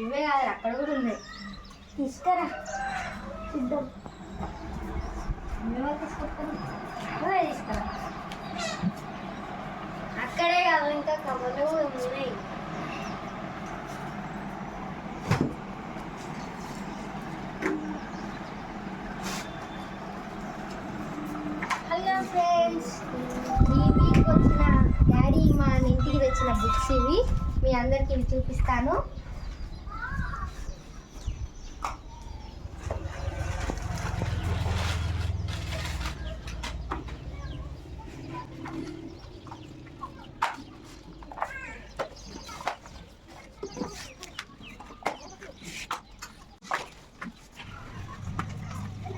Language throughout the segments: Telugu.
ఇవే కాదు అక్కడ కూడా ఉన్నాయి తీసుకురా. చూద్దాం నువ్వే తీసుకొస్తాను తీసుకురా. అక్కడే కాదు ఇంకా కవర్లు కూడా ఉన్నాయి. హలో ఫ్రెండ్స్ ఈ వీక్ వచ్చిన డాడీ మా ఇంటికి తెచ్చిన బుక్స్ ఇవి మీ అందరికి ఇవి చూపిస్తాను.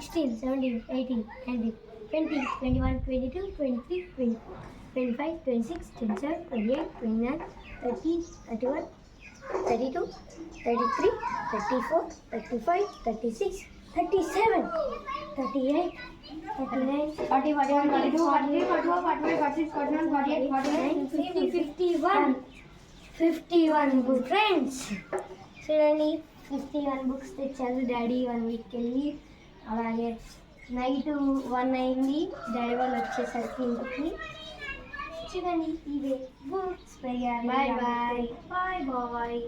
16, 17, 18, 19, 20, 21, 22, 23, 24, 25, 26, 27, 28, 29, 30, 31, 32, 33, 34, 35, 36, 37, 38, 41, 42, 51. 51 book friends. So, 51 books the child daddy one week can leave. అలాగే నైట్ వన్ అయింది. వాళ్ళు వచ్చేసరికి ఇంటికి. చూడండి ఇవే books bye bye. Bye bye.